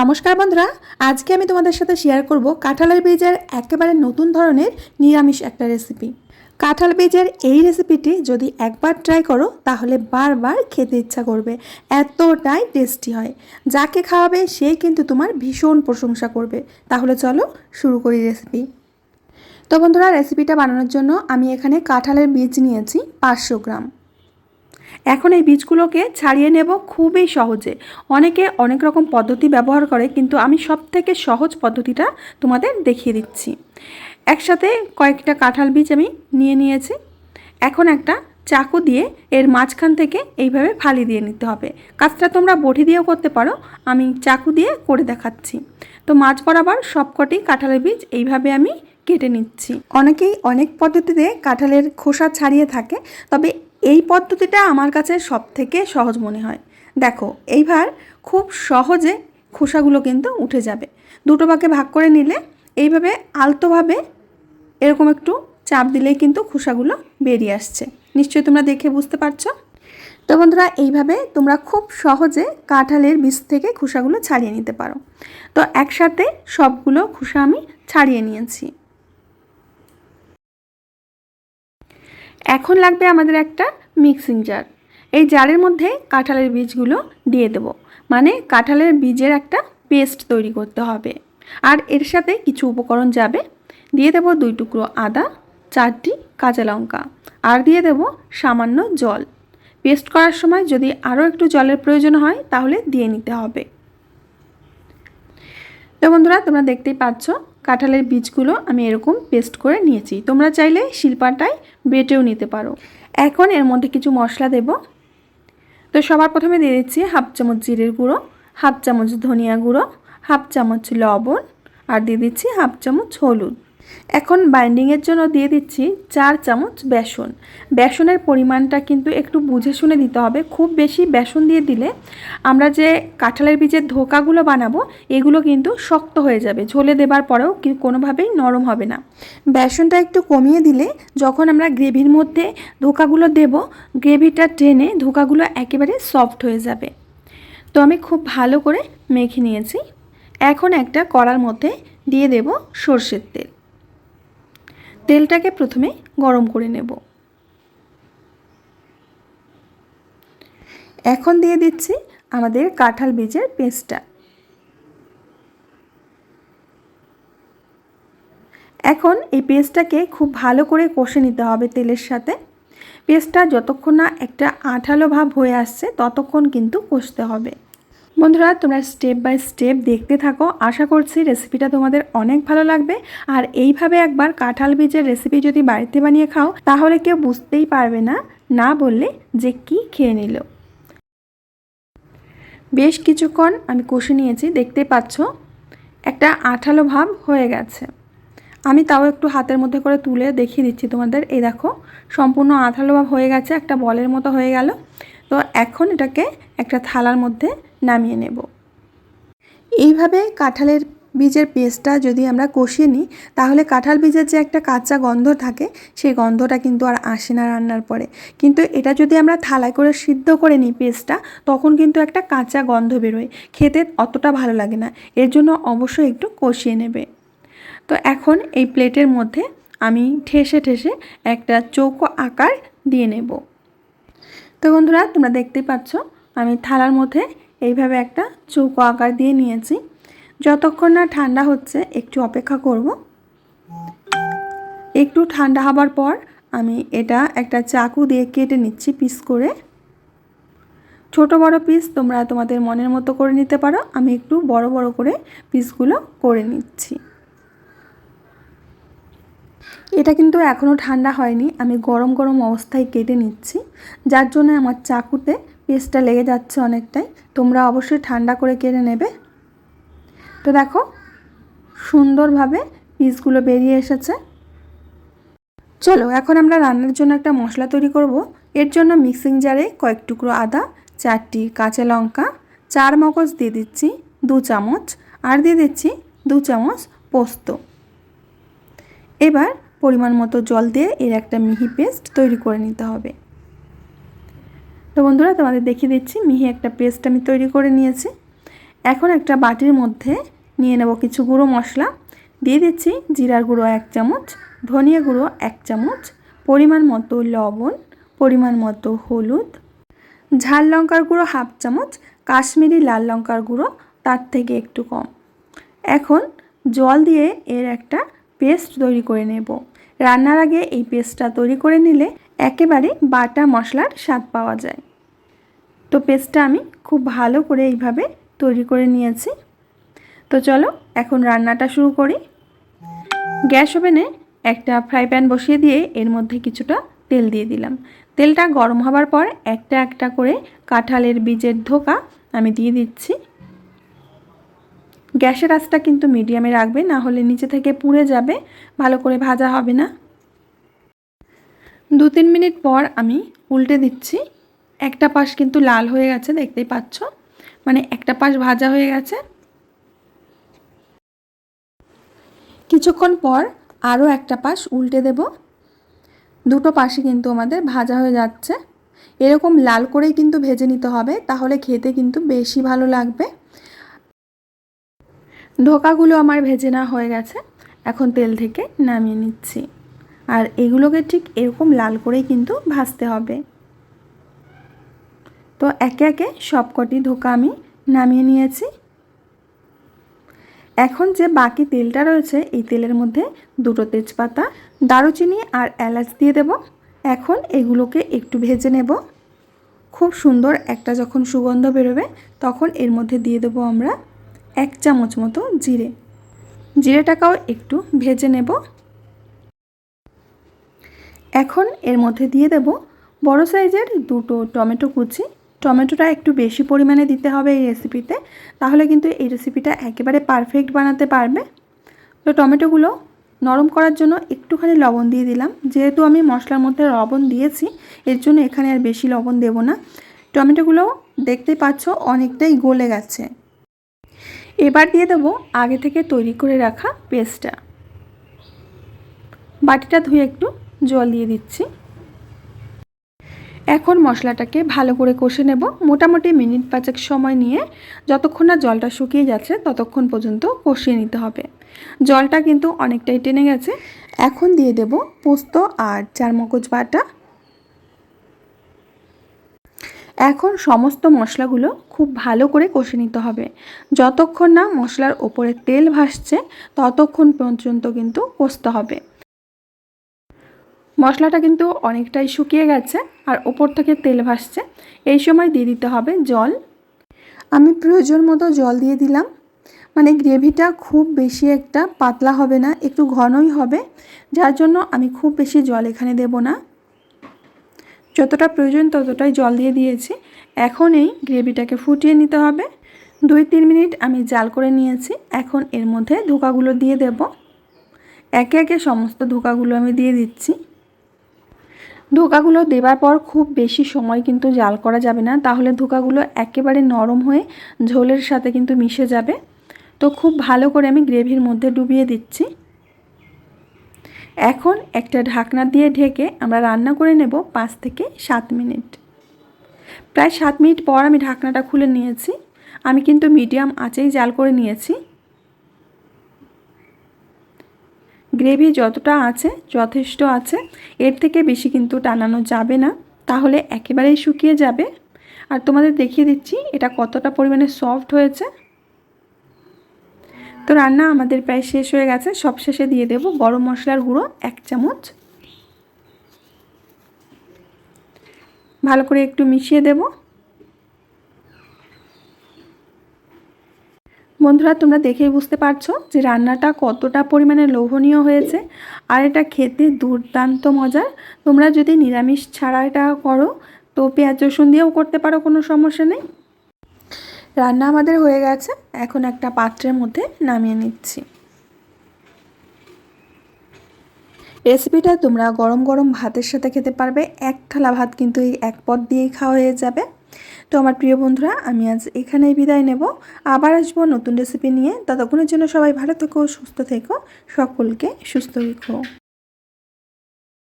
নমস্কার বন্ধুরা, আজকে আমি তোমাদের সাথে শেয়ার করব কাঁঠালের বীজের একেবারে নতুন ধরনের নিরামিষ একটা রেসিপি কাঁঠাল বীজের এই রেসিপিটি যদি একবার ট্রাই করো, তাহলে বারবার খেতে ইচ্ছা করবে, এতটাই টেস্টি হয়। যাকে খাওয়াবে, সে কিন্তু তোমার ভীষণ প্রশংসা করবে। তাহলে চলো শুরু করি রেসিপি তো বন্ধুরা রেসিপিটা বানানোর জন্য আমি এখানে কাঁঠালের বীজ নিয়েছি পাঁচশো গ্রাম। এখন এই বীজগুলোকে ছাড়িয়ে নেব খুবই সহজে। অনেকে অনেক রকম পদ্ধতি ব্যবহার করে, কিন্তু আমি সব থেকে সহজ পদ্ধতিটা তোমাদের দেখিয়ে দিচ্ছি। একসাথে কয়েকটা কাঁঠাল বীজ আমি নিয়ে নিয়েছি। এখন একটা চাকু দিয়ে এর মাঝখান থেকে এইভাবে ফালি দিয়ে নিতে হবে। কাজটা তোমরা বটি দিয়েও করতে পারো, আমি চাকু দিয়ে করে দেখাচ্ছি। তো মাছ বরাবর সবকটি কাঁঠালের বীজ এইভাবে আমি কেটে নিচ্ছি। অনেকেই অনেক পদ্ধতিতে কাঁঠালের খোসা ছাড়িয়ে থাকে, তবে এই পদ্ধতিটা আমার কাছে সব থেকে সহজ মনে হয়। দেখো, এইবার খুব সহজে খোসাগুলো কিন্তু উঠে যাবে। দুটো ভাগে ভাগ করে নিলে এইভাবে আলতোভাবে এরকম একটু চাপ দিলেই কিন্তু খোসাগুলো বেরিয়ে আসছে। নিশ্চয়ই তোমরা দেখে বুঝতে পারছ? তো বন্ধুরা, এইভাবে তোমরা খুব সহজে কাঁঠালের বীজ থেকে খোসাগুলো ছাড়িয়ে নিতে পারো। তো একসাথে সবগুলো খোসা আমি ছাড়িয়ে নিয়েছি। এখন লাগবে আমাদের একটা মিক্সিং জার এই জারের মধ্যে কাঁঠালের বীজগুলো দিয়ে দেব। মানে কাঁঠালের বীজের একটা পেস্ট তৈরি করতে হবে। আর এর সাথে কিছু উপকরণ যাবে। দিয়ে দেব দুই টুকরো আদা, চারটি কাঁচা লঙ্কা। আর দিয়ে দেব সামান্য জল। পেস্ট করার সময় যদি আরও একটু জলের প্রয়োজন হয়, তাহলে দিয়ে নিতে হবে। তো বন্ধুরা, তোমরা দেখতেই পাচ্ছ কাঁঠালের বীজগুলো আমি এরকম পেস্ট করে নিয়েছি। তোমরা চাইলে শিল্পাটায় বেটেও নিতে পারো। এখন এর মধ্যে কিছু মশলা দেব। তো সবার প্রথমে দিয়ে দিচ্ছি হাফ চামচ জিরের গুঁড়ো, হাফ চামচ ধনিয়া গুঁড়ো, হাফ চামচ লবণ, আর দিয়ে দিচ্ছি হাফ চামচ হলুদ। এখন বাইন্ডিংয়ের জন্য দিয়ে দিচ্ছি চার চামচ বেসন। বেসনের পরিমাণটা কিন্তু একটু বুঝে শুনে দিতে হবে। খুব বেশি বেসন দিয়ে দিলে আমরা যে কাঁঠালের বীজের ধোকাগুলো বানাবো, এগুলো কিন্তু শক্ত হয়ে যাবে। ঝোলে দেবার পরেও কোনোভাবেই নরম হবে না। বেসনটা একটু কমিয়ে দিলে যখন আমরা গ্রেভির মধ্যে ধোকাগুলো দেব, গ্রেভিটা টেনে ধোকাগুলো একেবারে সফট হয়ে যাবে। তো আমি খুব ভালো করে মেখে নিয়েছি। এখন একটা কড়ার মধ্যে দিয়ে দেব সর্ষের তেল। তেলটাকে প্রথমে গরম করে নেব। এখন দিয়ে দিচ্ছি আমাদের কাঁঠাল বীজের পেস্টটা। এখন এই পেস্টটাকে খুব ভালো করে কষে নিতে হবে তেলের সাথে। পেস্টটা যতক্ষণ না একটা আঠালো ভাব হয়ে আসছে, ততক্ষণ কিন্তু কষতে হবে। বন্ধুরা, তোমরা স্টেপ বাই স্টেপ দেখতে থাকো। আশা করছি রেসিপিটা তোমাদের অনেক ভালো লাগবে। আর এইভাবে একবার কাঁঠাল বীজের রেসিপি যদি বাড়িতে বানিয়ে খাও, তাহলে কেউ বুঝতেই পারবে না না বললে যে কি খেয়ে নিল। বেশ কিছুক্ষণ আমি কষে নিয়েছি, দেখতে পাচ্ছ? একটা আঠালো ভাব হয়ে গেছে। আমি তাও একটু হাতের মধ্যে করে তুলে দেখিয়ে দিচ্ছি তোমাদের। এই দেখো, সম্পূর্ণ আঠালো ভাব হয়ে গেছে, একটা বলের মতো হয়ে গেল। তো এখন এটাকে একটা থালার মধ্যে নামিয়ে নেব। এইভাবে কাঁঠালের বীজের পেস্টটা যদি আমরা কষিয়ে নিই, তাহলে কাঁঠাল বীজের যে একটা কাঁচা গন্ধ থাকে, সেই গন্ধটা কিন্তু আর আসে না রান্নার পরে। কিন্তু এটা যদি আমরা থালায় করে সিদ্ধ করে নিই পেস্টটা তখন কিন্তু একটা কাঁচা গন্ধ বেরোয়। খেতে অতটা ভালো লাগে না। এর জন্য অবশ্যই একটু কষিয়ে নেবে। তো এখন এই প্লেটের মধ্যে আমি ঠেসে ঠেসে একটা চৌকো আকার দিয়ে নেব। তো বন্ধুরা, তোমরা দেখতেই পাচ্ছ, আমি থালার মধ্যে এইভাবে একটা চৌকো আকার দিয়ে নিয়েছি। যতক্ষণ না ঠান্ডা হচ্ছে, একটু অপেক্ষা করব। একটু ঠান্ডা হবার পর আমি এটা একটা চাকু দিয়ে কেটে নিচ্ছি পিস করে। ছোট বড় পিস তোমরা তোমাদের মনের মতো করে নিতে পারো। আমি একটু বড় বড় করে পিসগুলো করে নিচ্ছি। এটা কিন্তু এখনও ঠান্ডা হয়নি। আমি গরম গরম অবস্থায় কেটে নিচ্ছি। যার জন্য আমার চাকুতে পেস্টটা লেগে যাচ্ছে অনেকটাই, তোমরা অবশ্যই ঠান্ডা করে কেড়ে নেবে। তো দেখো, সুন্দরভাবে পিসগুলো বেরিয়ে এসেছে। চলো, এখন আমরা রান্নার জন্য একটা মশলা তৈরি করব। এর জন্য মিক্সিং জারে কয়েক টুকরো আদা, চারটি কাঁচা লঙ্কা, চার মগজ দিয়ে দিচ্ছি দু চামচ, আর দিয়ে দিচ্ছি দু চামচ পোস্ত। এবার পরিমাণ মতো জল দিয়ে এর একটা মিহি পেস্ট তৈরি করে নিতে হবে। তো বন্ধুরা, তোমাদের দেখিয়ে দিচ্ছি, মিহি একটা পেস্ট আমি তৈরি করে নিয়েছি। এখন একটা বাটির মধ্যে নিয়ে নেব কিছু গুঁড়ো মশলা। দিয়ে দিচ্ছি জিরার গুঁড়ো এক চামচ, ধনিয়া গুঁড়ো এক চামচ, পরিমাণ মতো লবণ, পরিমাণ মতো হলুদ, ঝাল লঙ্কার গুঁড়ো হাফ চামচ, কাশ্মীরি লাল লঙ্কার গুঁড়ো তার থেকে একটু কম। এখন জল দিয়ে এর একটা পেস্ট তৈরি করে নেব। রান্নার আগে এই পেস্টটা তৈরি করে নিলে একেবারে বাটা মশলার স্বাদ পাওয়া যায়। তো পেস্টটা আমি খুব ভালো করে এইভাবে তৈরি করে নিয়েছি। তো চলো এখন রান্নাটা শুরু করি। গ্যাস ওভেনে একটা ফ্রাই প্যান বসিয়ে দিয়ে এর মধ্যে কিছুটা তেল দিয়ে দিলাম। তেলটা গরম হবার পর একটা একটা করে কাঁঠালের বীজের ধোকা আমি দিয়ে দিচ্ছি। গ্যাসের আঁচটা কিন্তু মিডিয়ামে রাখবে, না হলে নিচে থেকে পুড়ে যাবে, ভালো করে ভাজা হবে না। দু তিন মিনিট পর আমি উল্টে দিচ্ছি। একটা পাশ কিন্তু লাল হয়ে গেছে, দেখতেই পাচ্ছ? মানে একটা পাশ ভাজা হয়ে গেছে। কিছুক্ষণ পর আরও একটা পাশ উল্টে দেব। দুটো পাশে কিন্তু আমাদের ভাজা হয়ে যাচ্ছে। এরকম লাল করেই কিন্তু ভেজে নিতে হবে, তাহলে খেতে কিন্তু বেশি ভালো লাগবে। ধোকাগুলো আমার ভেজে না হয়ে গেছে। এখন তেল থেকে নামিয়ে নিচ্ছি। আর এগুলোকে ঠিক এরকম লাল করেই কিন্তু ভাজতে হবে। তো একে একে সবকটি ধোকা আমি নামিয়ে নিয়েছি। এখন যে বাকি তেলটা রয়েছে, এই তেলের মধ্যে দুটো তেজপাতা, দারুচিনি আর এলাচ দিয়ে দেব। এখন এগুলোকে একটু ভেজে নেব। খুব সুন্দর একটা যখন সুগন্ধ বেরোবে, তখন এর মধ্যে দিয়ে দেবো আমরা এক চামচ মতো জিরে। জিরেটাকেও একটু ভেজে নেব। এখন এর মধ্যে দিয়ে দেব বড় সাইজের দুটো টমেটো কুচি। টমেটোটা একটু বেশি পরিমাণে দিতে হবে এই রেসিপিতে তাহলে কিন্তু এই রেসিপিটা একেবারে পারফেক্ট বানাতে পারবে। তো টমেটোগুলো নরম করার জন্য একটুখানি লবণ দিয়ে দিলাম। যেহেতু আমি মশলার মধ্যে লবণ দিয়েছি, এর জন্য এখানে আর বেশি লবণ দেব না। টমেটোগুলো দেখতেই পাচ্ছ অনেকটাই গলে গেছে। এবার দিয়ে দেবো আগে থেকে তৈরি করে রাখা পেস্টটা। বাটিটা ধুয়ে একটু জল দিয়ে দিচ্ছি। এখন মশলাটাকে ভালো করে কষে নেব। মোটামুটি মিনিট পাঁচেক সময় নিয়ে যতক্ষণ না জলটা শুকিয়ে যাচ্ছে ততক্ষণ পর্যন্ত কষিয়ে নিতে হবে। জলটা কিন্তু অনেকটাই টেনে গেছে। এখন দিয়ে দেব পোস্ত আর চারমগজ বাটা। এখন সমস্ত মশলাগুলো খুব ভালো করে কষে নিতে হবে। যতক্ষণ না মশলার ওপরে তেল ভাসছে ততক্ষণ পর্যন্ত কিন্তু কষতে হবে। মশলাটা কিন্তু অনেকটাই শুকিয়ে গেছে আর ওপর থেকে তেল ভাসছে। এই সময় দিয়ে দিতে হবে জল। আমি প্রয়োজন মতো জল দিয়ে দিলাম। মানে গ্রেভিটা খুব বেশি একটা পাতলা হবে না, একটু ঘনই হবে। যার জন্য আমি খুব বেশি জল এখানে দেব না। যতটা প্রয়োজন ততটাই জল দিয়ে দিয়েছি। এখন এই গ্রেভিটাকে ফুটিয়ে নিতে হবে। দুই তিন মিনিট আমি জাল করে নিয়েছি। এখন এর মধ্যে ধোকাগুলো দিয়ে দেব। একে একে সমস্ত ধোকাগুলো আমি দিয়ে দিচ্ছি। ধোকাগুলো দেবার পর খুব বেশি সময় কিন্তু জাল করা যাবে না। তাহলে ধোকাগুলো একেবারে নরম হয়ে ঝোলের সাথে কিন্তু মিশে যাবে। তো খুব ভালো করে আমি গ্রেভির মধ্যে ডুবিয়ে দিচ্ছি। এখন একটা ঢাকনা দিয়ে ঢেকে আমরা রান্না করে নেব পাঁচ থেকে সাত মিনিট। প্রায় সাত মিনিট পর আমি ঢাকনাটা খুলে নিয়েছি। আমি কিন্তু মিডিয়াম আঁচেই জাল করে নিয়েছি। গ্রেভি যতটা আছে, যথেষ্ট আছে, এর থেকে বেশি কিন্তু টানানো যাবে না। তাহলে একেবারেই শুকিয়ে যাবে। আর তোমাদের দেখিয়ে দিচ্ছি, এটা কতটা পরিমাণে সফট হয়েছে। তো রান্না আমাদের প্রায় শেষ হয়ে গেছে। সব শেষে দিয়ে দেব গরম মশলার গুঁড়ো এক চামচ। ভালো করে একটু মিশিয়ে দেবো। বন্ধুরা, তোমরা দেখেই বুঝতে পারছ যে রান্নাটা কতটা পরিমাণে লোভনীয় হয়েছে আর এটা খেতে দুর্দান্ত মজার। তোমরা যদি নিরামিষ ছাড়া এটা করো, তো পেঁয়াজ রসুন দিয়েও করতে পারো, কোনো সমস্যা নেই। রান্না আমাদের হয়ে গেছে। এখন একটা পাত্রের মধ্যে নামিয়ে নিচ্ছি। রেসিপিটা তোমরা গরম গরম ভাতের সাথে খেতে পারবে। এক থালা ভাত কিন্তু এই এক পদ দিয়েই খাওয়া হয়ে যাবে। তো আমার প্রিয় বন্ধুরা, আমি আজ এখানেই বিদায় নেব। আবার আসব নতুন রেসিপি নিয়ে। ততক্ষণের জন্য সবাই ভালো থেকো, সুস্থ থেকো, সকলকে সুস্থ রেখো।